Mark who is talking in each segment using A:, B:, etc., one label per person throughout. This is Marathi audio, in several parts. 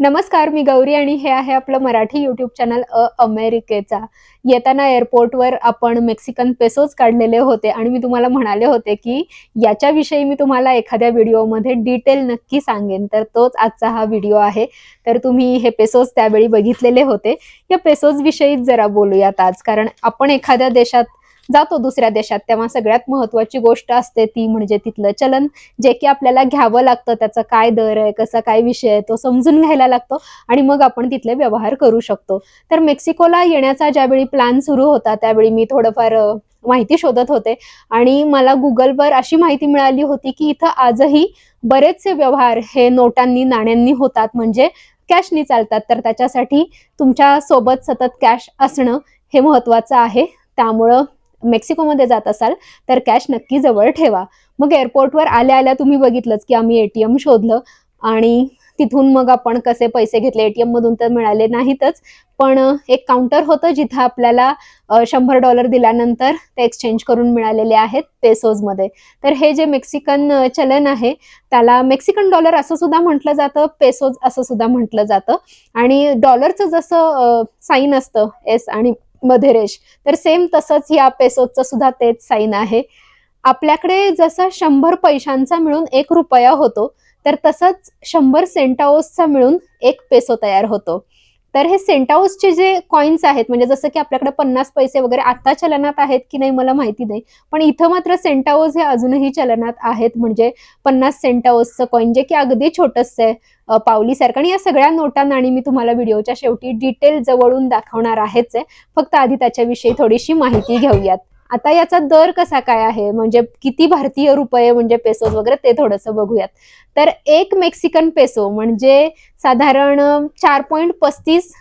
A: नमस्कार मी गौरी आणि हे आहे आपलं मराठी युट्यूब चॅनल अ अमेरिकेचा. येताना एअरपोर्टवर आपण मेक्सिकन पेसोज काढलेले होते आणि मी तुम्हाला म्हणाले होते की याच्याविषयी मी तुम्हाला एखाद्या व्हिडिओमध्ये डिटेल नक्की सांगेन. तर तोच आजचा हा व्हिडिओ आहे. तर तुम्ही हे पेसोज त्यावेळी बघितलेले होते. या पेसोज विषयीच जरा बोलूयात आज. कारण आपण एखाद्या देशात जातो दुसऱ्या देशात तेव्हा सगळ्यात महत्वाची गोष्ट असते ती म्हणजे तिथलं चलन जे की आपल्याला घ्यावं लागतं त्याचा काय दर आहे कसा काय विषय आहे तो समजून घ्यायला लागतो आणि मग आपण तिथले व्यवहार करू शकतो. तर मेक्सिकोला येण्याचा ज्यावेळी प्लॅन सुरू होता त्यावेळी मी थोडंफार माहिती शोधत होते. आणि मला गुगलवर अशी माहिती मिळाली होती की इथं आजही बरेचसे व्यवहार हे नोटांनी नाण्यांनी होतात. म्हणजे कॅशनी चालतात. तर त्याच्यासाठी तुमच्यासोबत सतत कॅश असणं हे महत्वाचं आहे. त्यामुळं मेक्सिकोमध्ये जात असाल तर कॅश नक्की जवळ ठेवा. मग एअरपोर्टवर आल्या आल्या तुम्ही बघितलंच की आम्ही एटीएम शोधलं आणि तिथून मग आपण कसे पैसे घेतले? एटीएम मधून तर मिळाले नाहीतच पण एक काउंटर होतं जिथं आपल्याला शंभर डॉलर दिल्यानंतर ते एक्सचेंज करून मिळालेले आहेत पेसोजमध्ये तर हे जे मेक्सिकन चलन आहे त्याला मेक्सिकन डॉलर असं सुद्धा म्हटलं जातं पेसोज असं सुद्धा म्हटलं जातं. आणि डॉलरचं जसं साईन असतं एस आणि मधेरेश. तर सेम तसंच या पेसोचं सुद्धा तेच साईन आहे. आपल्याकडे जसं शंभर पैशांचा मिळून एक रुपया होतो तर तसंच शंभर सेंटाओसचा मिळून एक पेसो तयार होतो. तर हे सेंटाऊसचे जे कॉइन्स आहेत म्हणजे जसं की आपल्याकडे पन्नास पैसे वगैरे आता चलनात आहेत की नाही मला माहिती नाही पण इथं मात्र सेंटाओस हे अजूनही चलनात आहेत म्हणजे पन्नास सेंटाऊसचं कॉइन जे की अगदी छोटस आहे पावलीसारखं आणि या सगळ्या नोटा आणि मी तुम्हाला व्हिडिओच्या शेवटी डिटेल जवळून दाखवणार आहेच आहे. फक्त आधी त्याच्याविषयी थोडीशी माहिती घेऊयात. आता याचा दर कसा काय आहे? म्हणजे किती भारतीय रुपये म्हणजे पेसोज वगैरे ते थोडंसं बघूयात. तर एक मेक्सिकन पेसो म्हणजे साधारण चार पॉईंट पस्तीस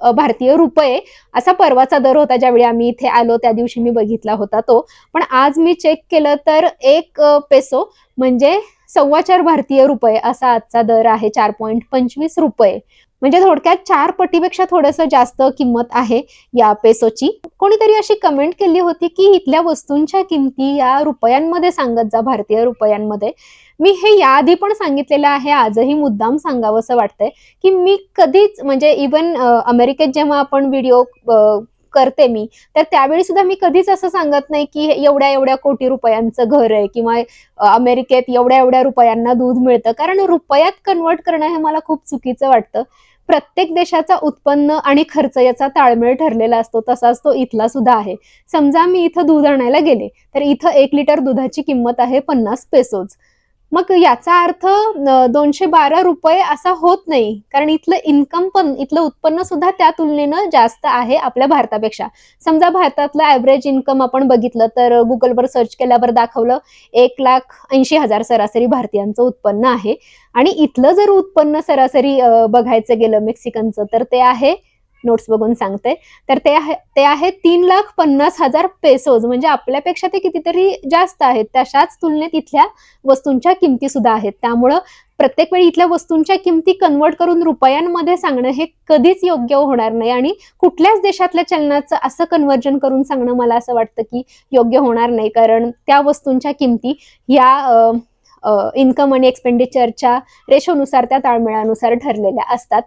A: भारतीय रुपये असा परवाचा दर होता ज्यावेळी आम्ही इथे आलो त्या दिवशी मी बघितला होता तो. पण आज मी चेक केलं तर एक पेसो म्हणजे सव्वा चार भारतीय रुपये असा आजचा दर आहे चार पॉईंट पंचवीस रुपये. म्हणजे थोडक्यात चार पटीपेक्षा थोडंसं जास्त किंमत आहे या पेसोची कोणीतरी अशी कमेंट केली होती की इथल्या वस्तूंच्या किमती या रुपयांमध्ये सांगत जा भारतीय रुपयांमध्ये. मी हे याआधी पण सांगितलेलं आहे आजही मुद्दाम सांगावंसं वाटतंय की मी कधीच म्हणजे इवन अमेरिकेत जेव्हा आपण व्हिडिओ करते मी तर त्यावेळी सुद्धा मी कधीच असं सांगत नाही की एवढ्या एवढ्या कोटी रुपयांचं घर आहे किंवा अमेरिकेत एवढ्या एवढ्या रुपयांना दूध मिळतं. कारण रुपयात कन्वर्ट करणं हे मला खूप चुकीचं वाटतं. प्रत्येक देशाचा उत्पन्न आणि खर्च याचा ताळमेळ ठरलेला असतो तसाच तो इथला सुद्धा आहे. समजा मी इथं दूध आणायला गेले तर इथं एक लिटर दुधाची किंमत आहे पन्नास पेसोज मग याचा अर्थ दोनशे बारा रुपये असा होत नाही. कारण इथलं इन्कम पण इथलं उत्पन्न सुद्धा त्या तुलनेनं जास्त आहे आपल्या भारतापेक्षा. समजा भारतातलं ॲव्हरेज इन्कम आपण बघितलं तर गुगलवर सर्च केल्यावर दाखवलं एक लाख ऐंशी हजार सरासरी भारतीयांचं उत्पन्न आहे. आणि इथलं जर उत्पन्न सरासरी बघायचं गेलं मेक्सिकनचं तर ते आहे नोट्स बघून सांगते. तर ते आहे ते आहे तीन लाख पन्नास हजार पेसोज म्हणजे आपल्यापेक्षा ते कितीतरी जास्त आहेत. तशाच तुलनेत इथल्या वस्तूंच्या किमती सुद्धा आहेत. त्यामुळं प्रत्येक वेळी इथल्या वस्तूंच्या किमती कन्वर्ट करून रुपयांमध्ये सांगणं हे कधीच योग्य होणार नाही. आणि कुठल्याच देशातल्या चलनाचं असं कन्वर्जन करून सांगणं मला असं वाटतं की योग्य होणार नाही. कारण त्या वस्तूंच्या किमती या इन्कम आणि एक्सपेंडिचरच्या रेशोनुसार त्या ताळमेळानुसार ठरलेल्या असतात.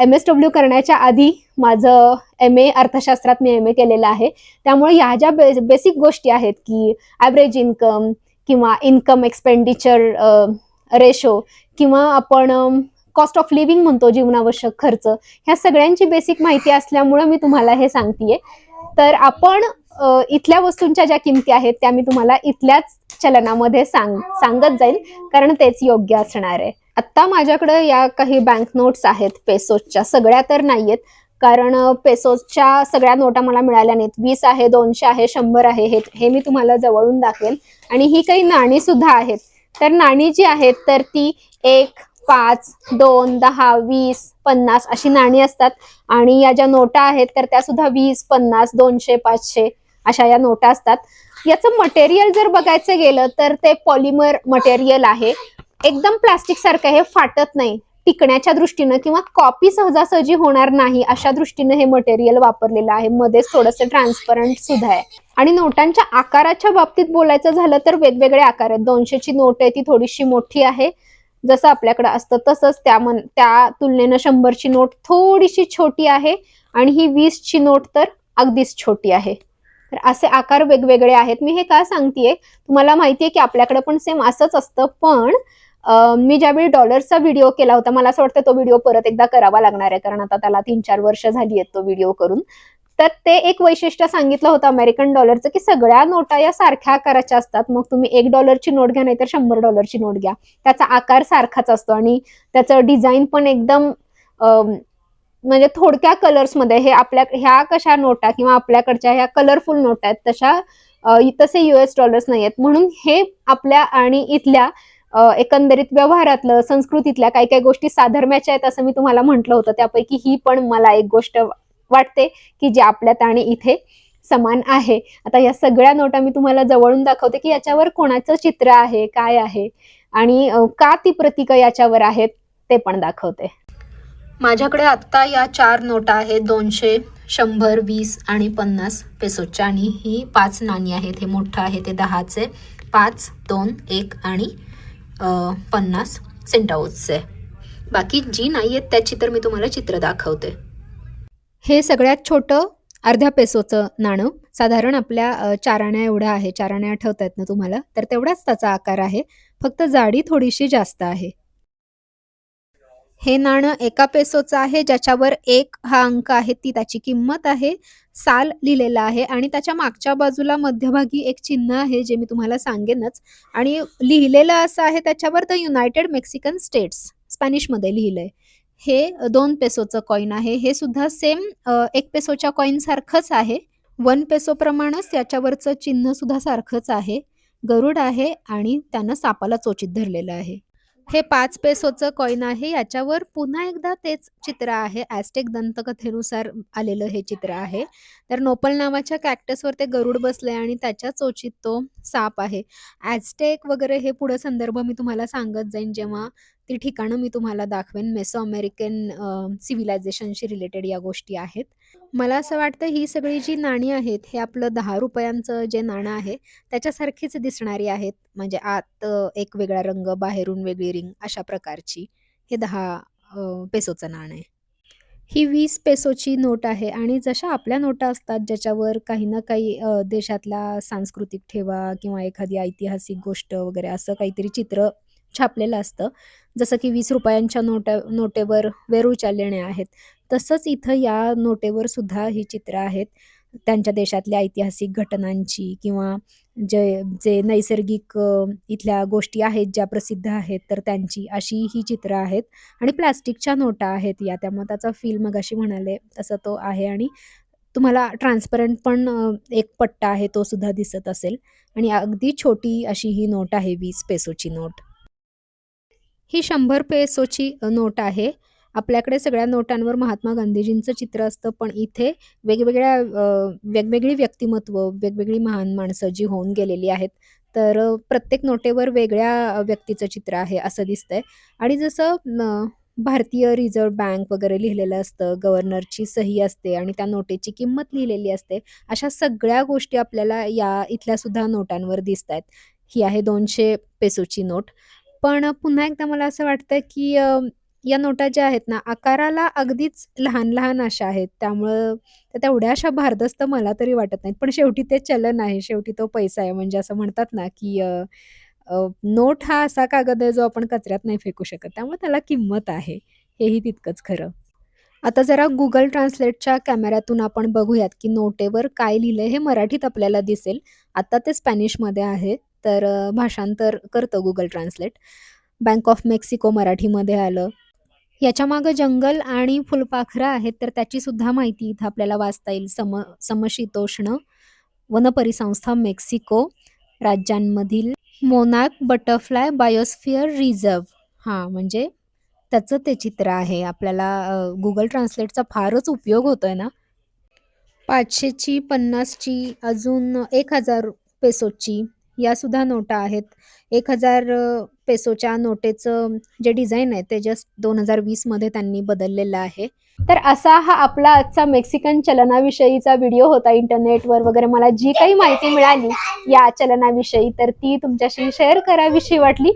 A: एम एस डब्ल्यू करण्याच्या आधी माझं एम ए अर्थशास्त्रात मी एम ए केलेलं आहे. त्यामुळे ह्या ज्या बे बेसिक गोष्टी आहेत की ॲव्हरेज इन्कम किंवा इन्कम एक्सपेंडिचर रेशो किंवा आपण कॉस्ट ऑफ लिव्हिंग म्हणतो जीवनावश्यक खर्च ह्या सगळ्यांची बेसिक माहिती असल्यामुळं मी तुम्हाला हे सांगतेय. तर आपण इथल्या वस्तूंच्या ज्या किमती आहेत त्या मी तुम्हाला इथल्याच चलनामध्ये सांग सांगत जाईल कारण तेच योग्य असणार आहे. आत्ता माझ्याकडे या काही बँक नोट्स आहेत पेसोजच्या सगळ्या तर नाहीयेत कारण पेसोजच्या सगळ्या नोटा मला मिळाल्या नाहीत. वीस आहे दोनशे आहे शंभर आहे हे हे मी तुम्हाला जवळून दाखवेल. आणि ही काही नाणी सुद्धा आहेत. तर नाणी जी आहेत तर ती एक पाच दोन दहा वीस पन्नास अशी नाणी असतात. आणि या ज्या नोटा आहेत तर त्या सुद्धा वीस पन्नास दोनशे पाचशे अशा या नोटा असतात. याचं मटेरियल जर बघायचं गेलं तर ते पॉलिमर मटेरियल आहे. एकदम प्लास्टिक सारखं हे फाटत नाही. टिकण्याच्या दृष्टीनं किंवा कॉपी सहजासहजी होणार नाही अशा दृष्टीनं हे मटेरियल वापरलेलं आहे. मध्येच थोडंसं ट्रान्सपरंट सुद्धा आहे. आणि नोटांच्या आकाराच्या बाबतीत बोलायचं झालं तर वेगवेगळे आकार आहेत. दोनशेची नोट आहे ती थोडीशी मोठी आहे. जसं आपल्याकडे असतं तसंच त्या मन त्या तुलनेनं शंभरची नोट थोडीशी छोटी आहे आणि ही वीसची नोट तर अगदीच छोटी आहे. तर असे आकार वेगवेगळे आहेत. मी हे का सांगतेय? तुम्हाला माहितीये की आपल्याकडे पण सेम असंच असतं पण मी ज्यावेळी डॉलरचा व्हिडिओ केला होता मला असं वाटतं तो व्हिडिओ परत एकदा करावा लागणार आहे कारण आता त्याला तीन चार वर्ष झाली आहेत तो व्हिडिओ करून. तर ते एक वैशिष्ट्य सांगितलं होतं अमेरिकन डॉलरचं की सगळ्या नोटा या सारख्या आकाराच्या असतात. मग तुम्ही एक डॉलरची नोट घ्या नाहीतर शंभर डॉलरची नोट घ्या. त्याचा आकार सारखाच असतो आणि त्याचं डिझाईन पण एकदम म्हणजे थोडक्या कलर्समध्ये हे आपल्या ह्या कशा नोटा किंवा आपल्याकडच्या ह्या कलरफुल नोटा आहेत तशा तसे युएस डॉलर्स नाही आहेत. म्हणून हे आपल्या आणि इथल्या एकंदरीत व्यवहारातलं संस्कृतीतल्या काही काही गोष्टी साधर्म्याच्या आहेत असं मी तुम्हाला म्हटलं होतं. त्यापैकी ही पण मला एक गोष्ट वाटते की जी आपल्यात आणि इथे समान आहे. आता या सगळ्या नोटा मी तुम्हाला जवळून दाखवते की याच्यावर कोणाचं चित्र आहे काय आहे आणि का ती प्रतीक याच्यावर आहेत ते पण दाखवते. माझ्याकडे आत्ता या चार नोटा आहेत. दोनशे शंभर वीस आणि पन्नास पेसोच्या. आणि ही पाच नाणी आहेत. हे मोठं आहे ते दहाचे. पाच दोन एक आणि पन्नास सेंटाऊसचे बाकी जी नाही आहेत त्याची तर मी तुम्हाला चित्र दाखवते. हे सगळ्यात छोटं अर्ध्या पेसोचं नाणं. साधारण आपल्या चाराण्या एवढं आहे. चाराण्या आठवत आहेत ना तुम्हाला? तर तेवढाच त्याचा आकार आहे. फक्त जाडी थोडीशी जास्त आहे. हे नाणं एका पेसोचं आहे ज्याच्यावर एक हा अंक आहे ती त्याची किंमत आहे. साल लिहिलेला आहे आणि त्याच्या मागच्या बाजूला मध्यभागी एक चिन्ह आहे जे मी तुम्हाला सांगेनच. आणि लिहिलेलं असं आहे त्याच्यावर द युनायटेड मेक्सिकन स्टेट्स स्पॅनिशमध्ये लिहिलंय. हे दोन पेसोचं कॉईन आहे. हे सुद्धा सेम एक पेसोच्या कॉईन सारखंच आहे. वन पेसो प्रमाणच याच्यावरचं चिन्ह सुद्धा सारखंच आहे. गरुड आहे आणि त्यानं सापाला चोचीत धरलेलं आहे. हे पाच पेसोचं कॉईन आहे. याच्यावर पुन्हा एकदा तेच चित्र आहे. ॲस्टेक दंतकथेनुसार आलेलं हे चित्र आहे. तर नोपल नावाच्या कॅक्टसवर ते गरुड बसले आणि त्याच्या चोचीत तो साप आहे. ॲस्टेक वगैरे हे पुढं संदर्भ मी तुम्हाला सांगत जाईन. जेव्हा ती ठिकाणं मी तुम्हाला दाखवेन. मेसो अमेरिकन सिव्हिलायझेशनशी रिलेटेड या गोष्टी आहेत. मला असं वाटतं ही सगळी जी नाणी आहेत हे आपलं दहा रुपयांचं जे नाणं आहे त्याच्यासारखीच दिसणारी आहेत. म्हणजे आत एक वेगळा रंग बाहेरून वेगळी रिंग अशा प्रकारची हे दहा पेसोचं नाणं आहे. ही वीस पेसोची नोट आहे आणि जशा आपल्या नोटा असतात ज्याच्यावर काही ना काही देशातला सांस्कृतिक ठेवा किंवा एखादी ऐतिहासिक गोष्ट वगैरे असं काहीतरी चित्र छापलेलं असतं. जसं की वीस रुपयांच्या नोटा नोटेवर वेरूळच्या लेण्या आहेत. तसंच इथं या नोटेवर सुद्धा ही चित्र आहेत. त्यांच्या देशातल्या ऐतिहासिक घटनांची किंवा जे जे नैसर्गिक इथल्या गोष्टी आहेत ज्या प्रसिद्ध आहेत तर त्यांची अशी ही चित्रं आहेत. आणि प्लास्टिकच्या नोटा आहेत या त्यामुळे त्याचा फील मग अशी म्हणाले तसं तो आहे. आणि तुम्हाला ट्रान्सपरंट पण एक पट्टा आहे तो सुद्धा दिसत असेल. आणि अगदी छोटी अशी ही नोट आहे वीस पेसोची नोट. ही शंभर पेसोची नोट आहे. आपल्याकडे सगळ्या नोटांवर महात्मा गांधीजींचं चित्र असतं पण इथे वेगवेगळ्या वेगवेगळी व्यक्तिमत्व वेगवेगळी महान माणसं जी होऊन गेलेली आहेत तर प्रत्येक नोटेवर वेगळ्या व्यक्तीचं चित्र आहे असं दिसतंय. आणि जसं भारतीय रिझर्व्ह बँक वगैरे लिहिलेलं असतं गव्हर्नरची सही असते आणि त्या नोटेची किंमत लिहिलेली असते अशा सगळ्या गोष्टी आपल्याला या इथल्या सुद्धा नोटांवर दिसत आहेत ही आहे दोनशे पेसोची नोट. पण पुन्हा एकदा मला असं वाटतं की या नोटा ज्या आहेत ना आकाराला अगदीच लहान लहान अशा आहेत. त्यामुळं त्या तेवढ्याशा भारदस्त मला तरी वाटत नाहीत. पण शेवटी ते चलन आहे. शेवटी तो पैसा आहे. म्हणजे असं म्हणतात ना की अ, अ, नोट हा असा कागद आहे जो आपण कचऱ्यात नाही फेकू शकत. त्यामुळे त्याला किंमत आहे. हेही तितकंच खरं. आता जरा गुगल ट्रान्सलेटच्या कॅमेऱ्यातून आपण बघूयात की नोटेवर काय लिहिलंय हे मराठीत आपल्याला दिसेल. आता ते स्पॅनिशमध्ये आहे. तर अ, भाषांतर करतं Google Translate Bank of Mexico मराठीमध्ये आलं. याच्या मागं जंगल आणि फुलपाखरं आहेत तर त्याची सुद्धा माहिती इथं आपल्याला वाचता येईल. सम समशीतोष्ण वनपरिसंस्था मेक्सिको राज्यांमधील मोनाक बटरफ्लाय बायोस्फिअर रिझर्व हां म्हणजे त्याचं ते चित्र आहे. आपल्याला गुगल ट्रान्सलेटचा फारच उपयोग होतोय ना? पाचशेची पन्नासची अजून एक हजार पेसोची या सुद्धा नोटा आहेत. एक हजार पेसोच्या नोटेचं जे डिझाईन आहे ते जस्ट दोन हजार वीसमध्ये त्यांनी बदललेलं आहे. तर असा हा आपला आजचा मेक्सिकन चलनाविषयीचा व्हिडिओ होता इंटरनेटवर वगैरे. मला जी काही माहिती मिळाली या चलनाविषयी तर ती तुमच्याशी शेअर करावीशी वाटली.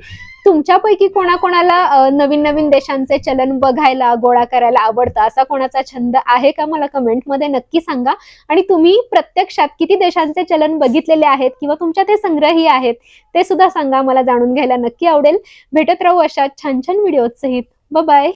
A: तुमच्यापैकी कोणाकोणाला नवीन नवीन देशांचे चलन बघायला गोळा करायला आवडतं? असा कोणाचा छंद आहे का? मला कमेंटमध्ये नक्की सांगा. आणि तुम्ही प्रत्यक्षात किती देशांचे चलन बघितलेले आहेत किंवा तुमच्या ते संग्रही आहेत ते सुद्धा सांगा. मला जाणून घ्यायला नक्की आवडेल. भेटत राहू अशा छान छान व्हिडिओ सहित बाय